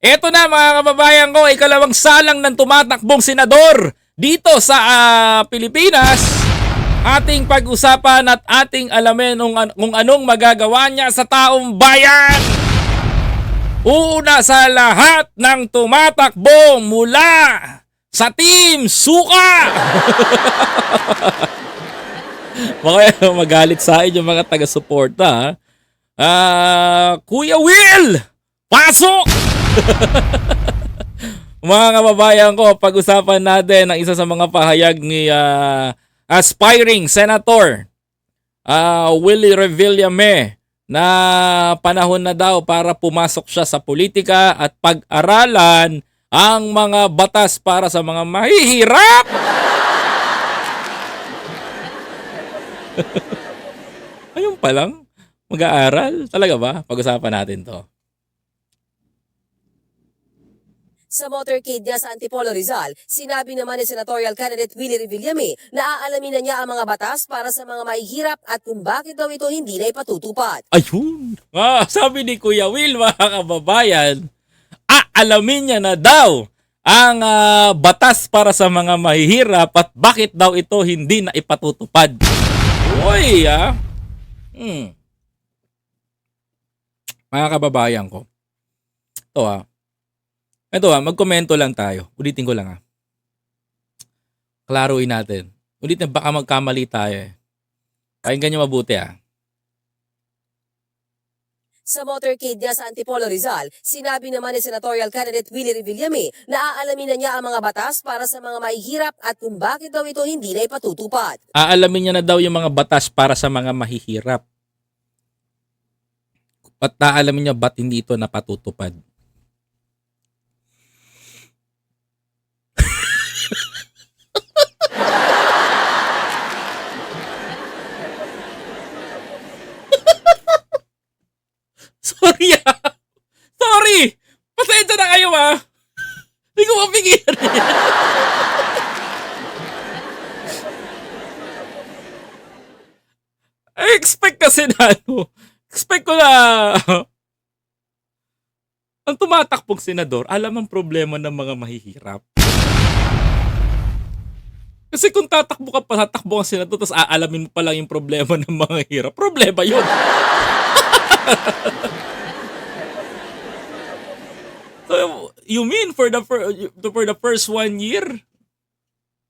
Eto na mga kababayan ko, ikalawang salang ng tumatakbong senador dito sa ah, Pilipinas. Ating pag-usapan at ating alamin kung, kung anong magagawa niya sa taong bayan. Una sa lahat ng tumatakbo mula sa Team Suka. Baka magalit sa yung mga taga-suporta. Ah, Kuya Will! Pasok! mga kababayan ko, pag-usapan natin ang isa sa mga pahayag ni ah, aspiring Senator ah, Willie Revillame na panahon na daw para pumasok siya sa politika at pag-aralan ang mga batas para sa mga mahihirap. Ayun pa lang, mag-aaral. Talaga ba? Pag-usapan natin to. Sa motorcade niya sa Antipolo Rizal, sinabi naman ni senatorial candidate Willie Revillame na aalamin na niya ang mga batas para sa mga mahihirap at kung bakit daw ito hindi na ipatutupad. Ayun! Ah, sabi ni Kuya Will, mga kababayan, aalamin niya na daw ang ah, batas para sa mga mahihirap at bakit daw ito hindi na ipatutupad. Uy, ah. Hmm. Mga kababayan ko. Ito ah. Ito ah, magkomento lang tayo. Ulitin ko lang ah. Klaruin natin. Ulitin, baka magkamali tayo eh. Pakinggan nyo mabuti ah. Sa motorcade niya sa Antipolo Rizal, sinabi naman ni senatorial candidate Willie Revillame na aalamin na niya ang mga batas para sa mga mahihirap at kung bakit daw ito hindi na ipatutupad. aalamin niya na daw yung mga batas para sa mga mahihirap. At naalamin niya ba't hindi ito napatutupad. Sorry ah! Sorry! Pasensya na kayo ah! Hindi ko mapigilan I expect kasi na ano, expect ko na ang tumatakbong senador, alam ang problema ng mga mahihirap. Kasi kung tatakbo ka pa, tatakbo ang senador, tapos aalamin mo pa lang yung problema ng mga hirap, problema yun. so, you mean for the, fir- for the first one year,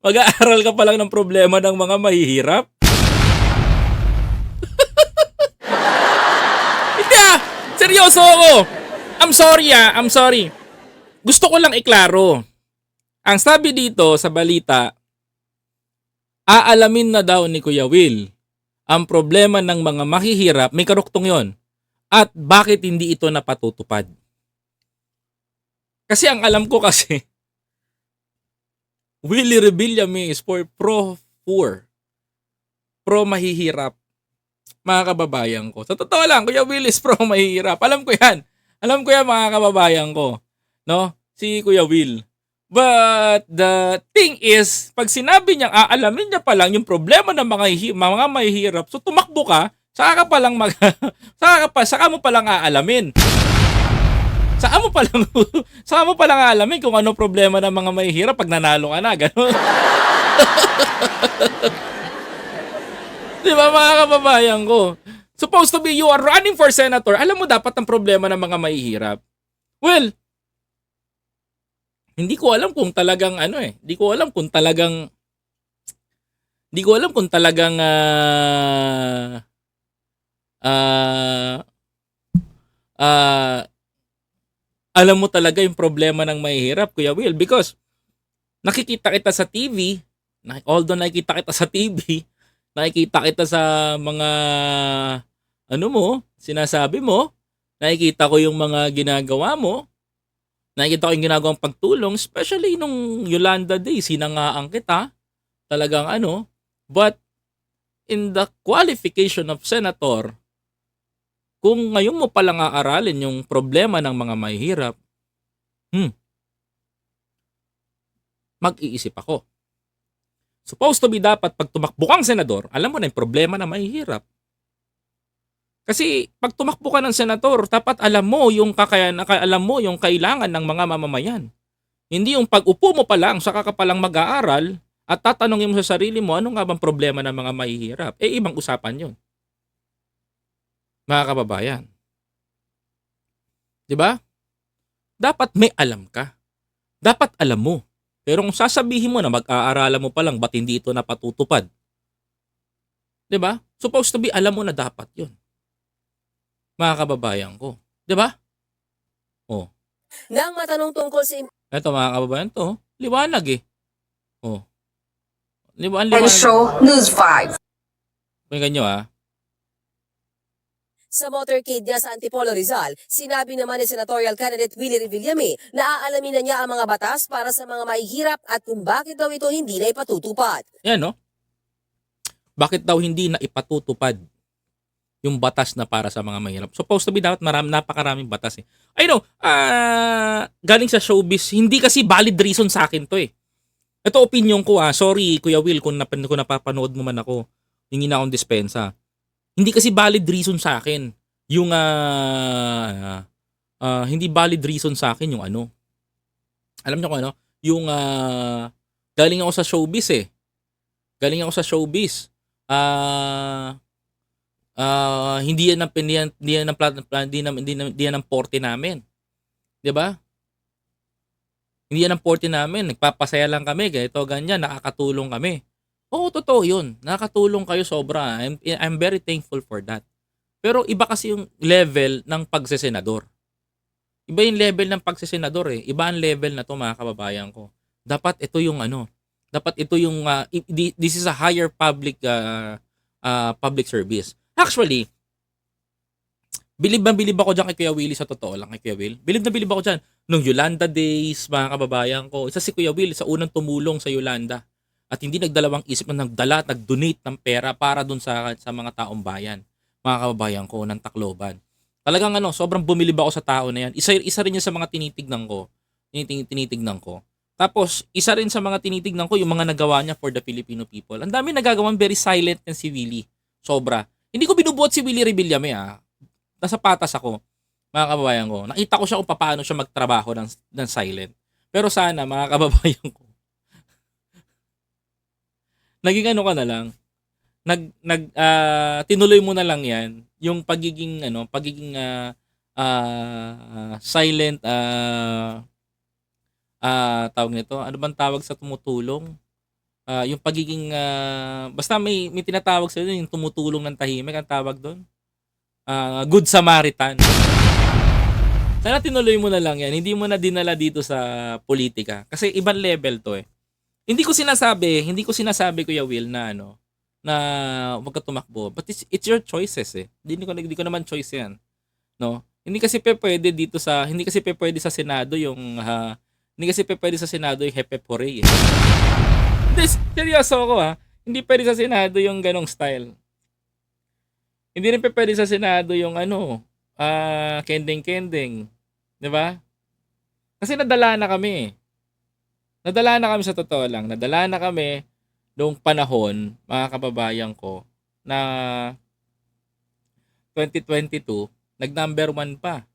mag-aaral ka pa lang ng problema ng mga mahihirap? Hindi ah! Seryoso ako! I'm sorry ah, I'm sorry. Gusto ko lang iklaro. Ang sabi dito sa balita, aalamin na daw ni Kuya Will ang problema ng mga mahihirap, may karuktong yon. At bakit hindi ito napatutupad? Kasi ang alam ko kasi, Willie Rebillame is for pro-poor. Pro-mahihirap mga kababayan ko. Sa totoo lang, Kuya Will is pro mahihirap. Alam ko yan. Alam ko yan mga kababayan ko. No? Si Kuya Will. But the thing is, pag sinabi niya, aalamin niya pa lang yung problema ng mga, mga mahihirap, so tumakbo ka, saka ka pa lang mag, saka, ka pa, saka mo pa lang aalamin. Saka mo pa lang, saka mo pa lang aalamin kung ano problema ng mga mahihirap pag nanalo ka na, gano'n. Di ba mga kababayan ko? Supposed to be you are running for senator. Alam mo dapat ang problema ng mga mahihirap. Well, hindi ko alam kung talagang ano eh. Hindi ko alam kung talagang hindi ko alam kung talagang ah ah ah, alam mo talaga yung problema ng mahihirap, Kuya Will, because nakikita kita sa TV, although nakikita kita sa TV, nakikita kita sa mga ano mo, sinasabi mo, nakikita ko yung mga ginagawa mo, nakikita ko yung ginagawang pagtulong, especially nung Yolanda Day, sinangaan kita, talagang ano, but in the qualification of senator, kung ngayon mo palang aaralin yung problema ng mga mahihirap, hmm, mag-iisip ako. Supposed to be dapat pag tumakbo kang senador, alam mo na yung problema na mahihirap. Kasi pag tumakbo ka ng senador, dapat alam mo yung kakayan, alam mo yung kailangan ng mga mamamayan. Hindi yung pag-upo mo pa lang, saka ka palang mag-aaral at tatanungin mo sa sarili mo, ano nga bang problema ng mga mahihirap? Eh, ibang usapan yun. Mga kababayan. Di ba? Dapat may alam ka. Dapat alam mo. Pero kung sasabihin mo na mag-aaralan mo pa lang, ba't hindi ito napatutupad? Di ba? Supposed to be, alam mo na dapat yun. Mga kababayan ko. Di ba? Nang matanong tungkol sa Eto mga kababayan to, liwanag eh. Oh. Liwa, ang And liwanag. show News 5. Pakinggan nyo ah. Sa motorcade niya sa Antipolo Rizal, sinabi naman ni senatorial candidate Willie Revillame na aalamin na niya ang mga batas para sa mga mahihirap at kung bakit daw ito hindi na ipatutupad. Yan no? Bakit daw hindi na ipatutupad yung batas na para sa mga mahirap? Supposed to be dapat maram, napakaraming batas eh. I know, ah galing sa showbiz, hindi kasi valid reason sa akin to eh. Ito opinion ko ah, sorry Kuya Will kung, nap- kung napapanood mo man ako, hingi na akong dispensa. Hindi kasi valid reason sa akin yung ah ah, hindi valid reason sa akin yung ano. Alam niyo kung ano? Yung ah, galing ako sa showbiz eh. Galing ako sa showbiz. Ah ah, hindi yan ang hindi yan, hindi yan ang plan, plan- hindi yan, hindi, yan- hindi yan ang porte namin. 'Di ba? Hindi yan ang porte namin. Nagpapasaya lang kami, ganito, ganyan, nakakatulong kami. Oo, totoo yun. Nakakatulong kayo sobra. I'm, I'm very thankful for that. Pero iba kasi yung level ng pagsesenador. Iba yung level ng pagsesenador eh. Iba ang level na to mga kababayan ko. Dapat ito yung ano, dapat ito yung uh, this is a higher public uh, uh, public service. Actually, bilib na bilib ako dyan kay Kuya Willie sa totoo lang kay Kuya Will. Bilib na bilib ako dyan. Nung Yolanda Days, mga kababayan ko, isa si Kuya Will sa unang tumulong sa Yolanda. At hindi nagdalawang isip na nagdala, at nag-donate ng pera para dun sa, sa mga taong bayan. Mga kababayan ko ng Tacloban. Talagang ano, sobrang bumilib ako sa tao na yan. Isa, isa rin yan sa mga tinitignan ko. Tiniting, tinitignan ko. Tapos, isa rin sa mga tinitignan ko yung mga nagawa niya for the Filipino people. Ang dami nagagawang very silent yan si Willie. Sobra. Hindi ko binubuhat si Willie Rebillame ah. Nasa patas ako, mga kababayan ko. Nakita ko siya kung paano siya magtrabaho ng, ng silent. Pero sana, mga kababayan ko, naging ano ka na lang, nag, nag, ah, tinuloy mo na lang yan, yung pagiging, ano, pagiging ah, ah, silent, ah, ah, tawag nito, ano bang tawag sa tumutulong? Ah, yung pagiging, ah, basta may, may tinatawag sa yung tumutulong ng tahimik, ang tawag doon? Ah, good Samaritan. Sana tinuloy mo na lang yan. Hindi mo na dinala dito sa politika. Kasi ibang level to eh. Hindi ko sinasabi, hindi ko sinasabi Kuya Will na ano, na wag ka tumakbo. But it's, it's your choices eh. Hindi ko, hindi ko naman choice yan. No? Hindi kasi pe pwede dito sa, hindi kasi pe pwede sa Senado yung, ah, hindi kasi pe pwede sa Senado yung Hepe Pore eh. Hindi, seryoso ako ha. Hindi pwede sa Senado yung ganong style. Hindi rin pe pwede sa Senado yung ano, ah, kending-kending. 'Di ba? Kasi nadala na kami. Nadala na kami sa totoo lang. Nadala na kami noong panahon, mga kababayan ko, na 2022, nag-number one pa.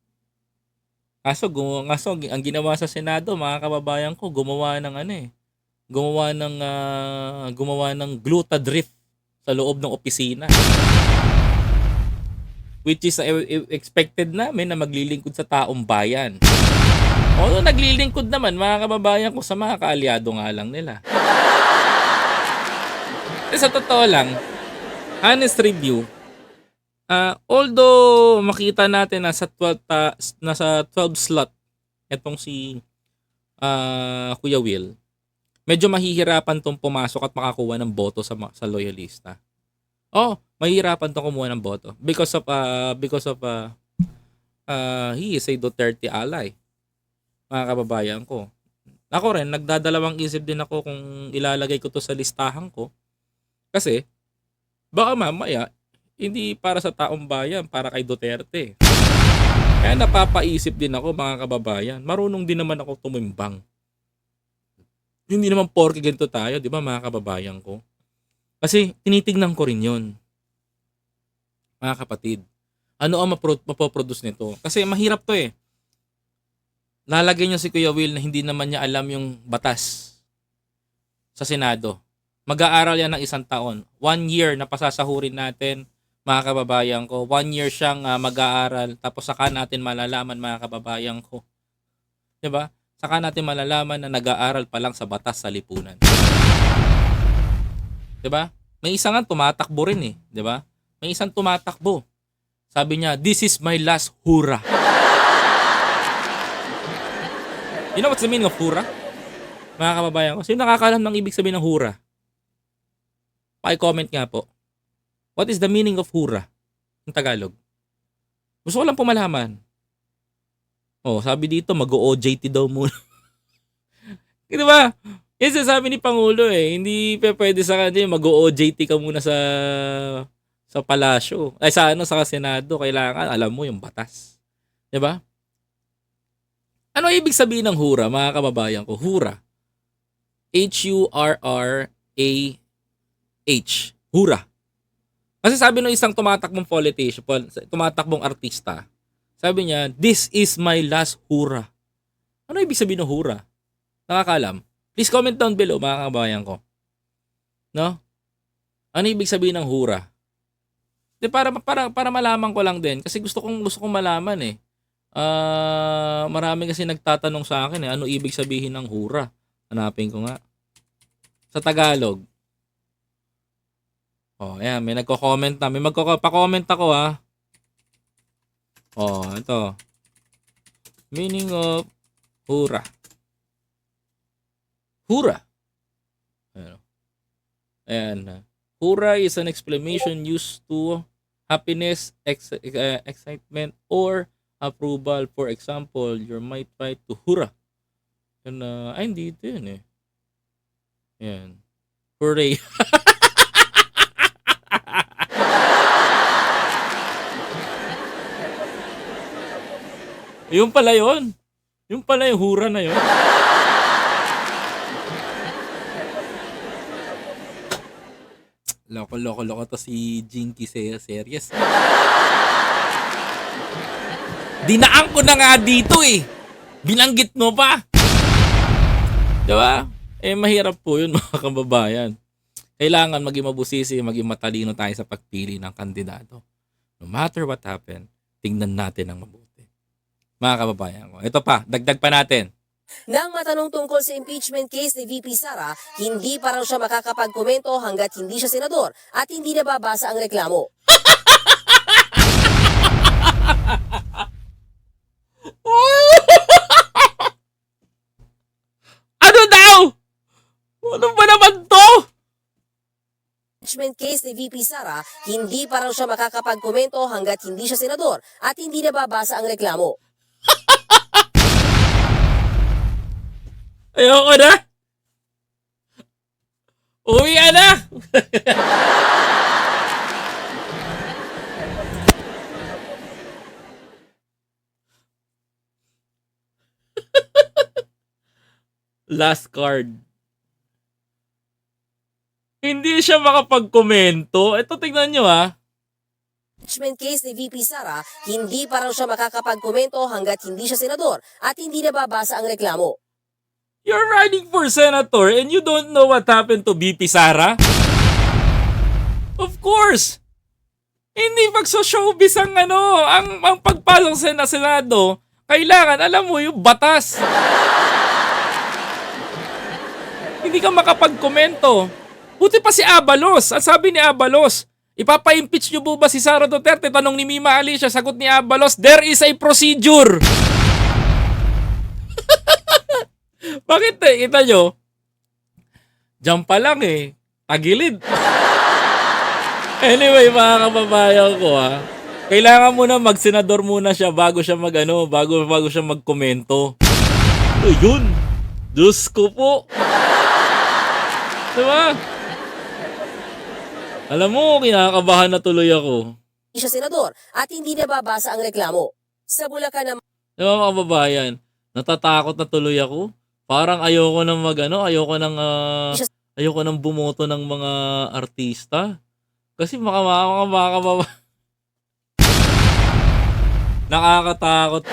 Kaso, gumawa, kaso ang ginawa sa Senado, mga kababayan ko, gumawa ng ano eh, gumawa ng ah, gumawa ng gluta drift sa loob ng opisina which is uh, expected namin na maglilingkod sa taong bayan. Although naglilingkod naman mga kababayan ko sa mga kaalyado nga lang nila. Eh, sa totoo lang, honest review, ah although makita natin na sa 12 ta- nasa 12 slot etong si ah, Kuya Will, medyo mahihirapan tong pumasok at makakuha ng boto sa sa loyalista. Oh, mahihirapan tong kumuha ng boto because of uh, because of uh, uh, he is a Duterte ally. Mga kababayan ko. Ako rin, nagdadalawang isip din ako kung ilalagay ko to sa listahan ko. Kasi, baka mamaya, hindi para sa taong bayan, para kay Duterte. Kaya napapaisip din ako mga kababayan. Marunong din naman ako tumimbang. Hindi naman porke ganito tayo, di ba mga kababayan ko? Kasi tinitignan ko rin yon mga kapatid. ano ang mapro- mapoproduce nito. Kasi mahirap to eh. Lalagay niyo si Kuya Will na hindi naman niya alam yung batas sa Senado. Mag-aaral yan ng isang taon. One year na pasasahurin natin, mga kababayan ko. One year siyang ah, mag-aaral. Tapos saka natin malalaman, mga kababayan ko. ba? Saka natin malalaman na nag-aaral pa lang sa batas sa lipunan. ba? May isa nga tumatakbo rin eh, ba? May isang tumatakbo. Sabi niya, "This is my last hura." You know what's the meaning of hura? Mga kababayan ko, sino nakakaalam ng ibig sabihin ng hura? Paki-comment nga po. What is the meaning of hura? Ng Tagalog. Gusto ko lang po malaman. Oh, sabi dito, mag-OJT daw muna. Di ba? Yan sabi ni Pangulo eh. Hindi pa pwede sa kanya mag-OJT ka muna sa sa palasyo. Ay sa ano sa Senado kailangan alam mo yung batas. 'Di ba? Ano ibig sabihin ng hura, mga kababayan ko? Hura. H U R R A H. Hura. Kasi sabi ng isang tumatakbong politician, pol- tumatakbong artista, sabi niya, this is my last hura. Ano ibig sabihin ng hura? Nakakalam? Please comment down below, mga kabayan ko. No? Ano ibig sabihin ng hura? De para para para malaman ko lang din kasi gusto kong gusto kong malaman eh. Ah, marami kasi nagtatanong sa akin eh ano ibig sabihin ng hura. Hanapin ko nga. Sa Tagalog. Oh, ayan, may nagko-comment na. May magko-pa-comment ako ha. Oh, ito. Meaning of hura. Hura. Ayan. Ayan. Hura is an exclamation used to happiness, ex- uh, excitement, or approval. For example, you might try to hura. Yan, uh, ay, hindi ito yun eh. Yan. Hooray. Yung pala yun. Yung pala yung hura na yun. Loko, loko, loko to si Jinky Ser- Series. Dinaan ko na nga dito eh. Binanggit mo pa. Diba? Eh, mahirap po yun mga kababayan. Kailangan maging mabusisi, maging matalino tayo sa pagpili ng kandidato. No matter what happen, tingnan natin ang mabuti. Mga kababayan ko. Ito pa, dagdag pa natin. Nang matanong tungkol sa impeachment case ni VP Sara, hindi pa raw siya makakapagkomento hanggat hindi siya senador at hindi nababasa ang reklamo. Ano daw? Ano ba naman to? impeachment case ni VP Sara, hindi pa raw siya makakapagkomento hanggat hindi siya senador at hindi nababasa ang reklamo. Ayoko na. Uwi na. Last card. Hindi siya makapagkomento. Ito tingnan nyo ah. impeachment case ni VP Sara, hindi pa raw siya makakapagkomento hanggat hindi siya senador at hindi nababasa ang reklamo. You're running for senator and you don't know what happened to BP Sara? Of course! Hindi magso-showbiz ang ano, ang, ang pagpasok sa na Senado, kailangan, alam mo, yung batas. Hindi ka makapagkomento. Buti pa si Abalos. Ang sabi ni Abalos, ipapa-impeach niyo po ba si Sara Duterte? Tanong ni Mima Alicia, sagot ni Abalos, there is a procedure. Bakit eh? Kita nyo? Diyan pa lang eh. Tagilid. anyway, mga kababayan ko ha. Kailangan muna mag-senador muna siya bago siya mag ano, bago, bago siya magkomento. Ayun. Diyos ko po. Diba? Alam mo, kinakabahan na tuloy ako. Hindi siya senador at hindi nababasa ang reklamo. Sa Bulacan naman, Diba mga kababayan? Natatakot na tuloy ako. Parang ayoko nang mag ano, ayoko nang ah, ayoko nang bumoto ng mga artista. Kasi baka mga mga kababa. Nakakatakot.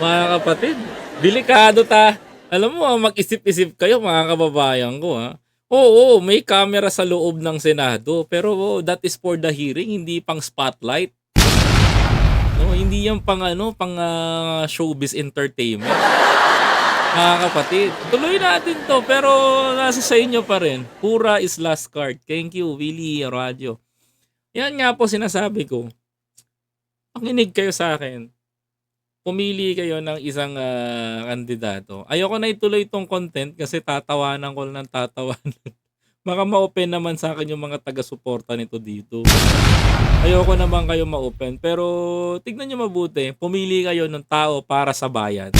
Mga kapatid, delikado ta. Alam mo, ah, mag-isip-isip kayo mga kababayan ko ha. Oo, may camera sa loob ng Senado, pero oh, that is for the hearing, hindi pang spotlight. No, hindi yan pang ano, pang ah, showbiz entertainment. Mga kapatid, tuloy natin to, pero nasa sa inyo pa rin. Pura is last card. Thank you, Willie Radio. Yan nga po sinasabi ko. Pakinig kayo sa akin. Pumili kayo ng isang ah, kandidato. Ayoko na ituloy itong content kasi tatawanan ko lang ng tatawanan. Baka ma-open naman sa akin yung mga taga-suporta nito dito. Ayoko naman kayo ma-open. Pero tignan nyo mabuti. Pumili kayo ng tao para sa bayan.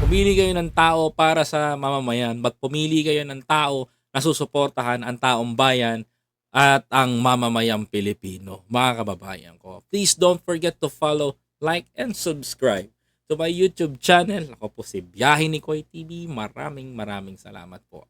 Pumili kayo ng tao para sa mamamayan. Ba't pumili kayo ng tao na susuportahan ang taong bayan at ang mamamayang Pilipino, mga kababayan ko. Please don't forget to follow, like, and subscribe to my YouTube channel. Ako po si Biyahe ni Koy TV. Maraming maraming salamat po.